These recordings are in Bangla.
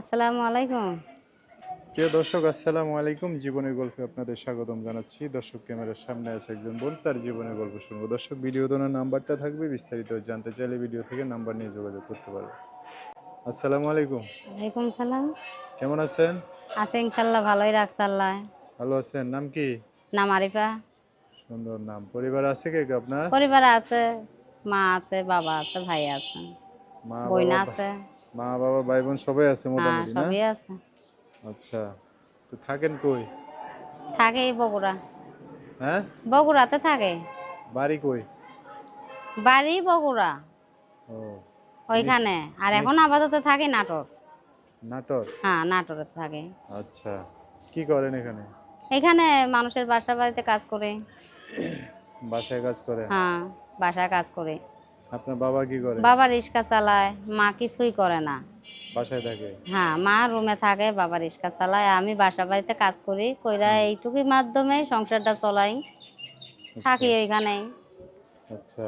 আসসালামু আলাইকুম। প্রিয় দর্শক আসসালামু আলাইকুম। জীবনের গল্পে আপনাদের স্বাগতম জানাচ্ছি। দর্শক ক্যামেরার সামনে আছে একজন বোন তার জীবনের গল্প শুনব। দর্শক ভিডিও দোনার নাম্বারটা থাকবে বিস্তারিত জানতে চাইলে ভিডিও থেকে নাম্বার নিয়ে যোগাযোগ করতে পারবে আসসালামু আলাইকুম। ওয়ালাইকুম সালাম। কেমন আছেন? আছে ইনশাল্লাহ ভালোই রাখছে আল্লাহ। ভালো আছেন। নাম কি? নাম আরিফা। সুন্দর নাম। পরিবার আছে কে কে আপনার? পরিবারে আছে মা আছে বাবা আছে ভাই আছে মা বইনা আছে। মা বাবা ভাই বোন সবাই আছে হ্যাঁ মোটামুটি না? সবই আছে। আচ্ছা তো থাকেন কই? থাকে বগুড়া। হ্যাঁ? বগুড়াতে থাকে। বাড়ি কই? বাড়ি বগুড়া। ও। ওইখানে। আর এখন আপাতত থাকে নাটোর। নাটক হ্যাঁ নাটোরে থাকে। আচ্ছা কি করেন এখানে? এখানে মানুষের বাসা বাড়িতে কাজ করে। বাসায় কাজ করেন হ্যাঁ বাসায় কাজ করে। আপনার বাবা কি করে? বাবা রিক্সা চালায় মা কিছুই করে না। বাসায় থাকে? হ্যাঁ মা রুমে থাকে বাবা রিক্সা চালায়। আমি বাসা বাড়িতে কাজ করি কইরা এইটুকুর মাধ্যমে সংসারটা চলাই। থাকি ওইখানে আচ্ছা।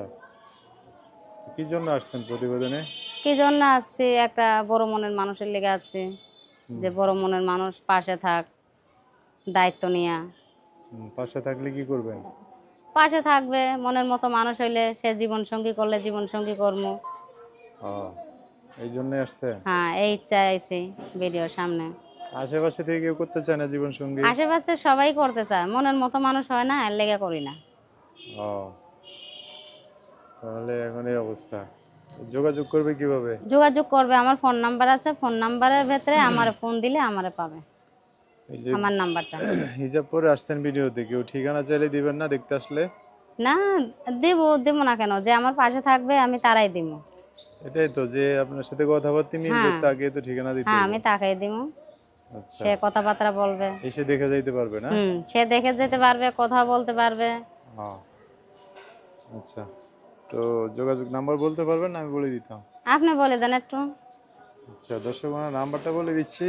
কি জন্য আসছেন প্রতিবেদনে? কি জন্য আসছি? একটা বড় মনের মানুষের লেগে আসছি যে বড় মনের মানুষ পাশে থাক দায়িত্ব নিয়া। পাশে থাকলে কি করবেন? পাশে থাকবে মনের মতো মানুষ হইলে সে জীবন সঙ্গী করলে জীবন সঙ্গী কর্ম এই জন্য আসছেন হ্যাঁ এই ইচ্ছা আইছি ভিডিওর সামনে। আশেপাশে থেকে কেউ করতে চায় না জীবন সঙ্গী আশেপাশে সবাই করতে চায় মনের মতো মানুষ হয় না এর লেগে করি না। ও তাহলে এখন এই অবস্থা। যোগাযোগ করবে কীভাবে? যোগাযোগ করবে আমার ফোন নাম্বার আছে ফোন নাম্বারের ভেতরে আমার ফোন দিলে আমারে পাবে। আমার নাম্বারটা। হিজাব পরে আসছেন ভিডিওতে কেউ ঠিকানা চাইলে দিবেন না দেখতে আসলে? না দেব দেব না কেন? যে আমার পাশে থাকবে আমি তারাই দিব এটাই তো যে আপনার সাথে কথাবার্তা মিলবে হ্যাঁ। তাকে তো ঠিকানা দিতে হ্যাঁ আমি তাকাই দিব আচ্ছা। সে কথাবার্তা বলবে। এসে দেখে যাইতে পারবে না? হুম সে দেখে যেতে পারবে কথা বলতে পারবে। হ্যাঁ আচ্ছা। তো যোগাযোগ নাম্বার বলতে পারবেন আমি বলে দিতাম। আপনি বলে দেন একটু। আচ্ছা দর্শক বন্ধুরা, নাম্বারটা বলে দিচ্ছি।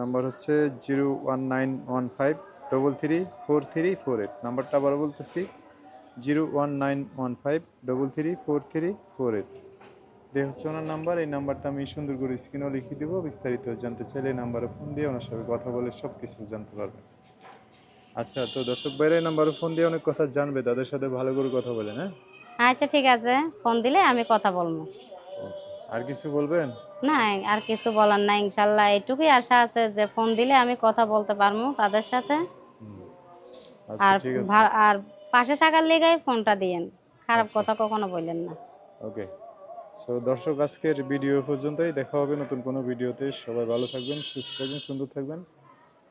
নাম্বার হচ্ছে zero one nine one five double three four three four eight. নাম্বারটা আবার বলতেছি zero one nine one five double three four three four eight. এটা হচ্ছে ওনার নাম্বার। এই নাম্বারটা আমি সুন্দর করে স্ক্রিনেও লিখে দিব। বিস্তারিত জানতে চাইলে এই নাম্বারে ফোন দিয়ে ওনার সাথে কথা বলে সব কিছু জানতে পারবেন। আচ্ছা তো দর্শক বাইরে এই নাম্বারে ফোন দিয়ে অনেক কথা জানবে তাদের সাথে ভালো করে কথা বলেন হ্যাঁ? আচ্ছা ঠিক আছে। ফোন দিলে আমি কথা বলব। আচ্ছা। আর কিছু বলবেন? না আর কিছু বলার নাই ইনশাল্লাহ। এইটুকুই আশা আছে যে ফোন দিলে আমি কথা বলতে পারব তাদের সাথে। আর আচ্ছা ভা- আর পাশে থাকার লেগাই ফোনটা দিয়েন। খারাপ আচ্ছা। কথা কখনো বললেন না। ওকে। সো দর্শক আজকের ভিডিও পর্যন্তই। দেখা হবে নতুন কোনো ভিডিওতে। সবাই ভালো থাকবেন সুস্থ থাকবেন সুন্দর থাকবেন।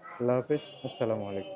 আল্লাহ হাফেজ। আসসালামু আলাইকুম।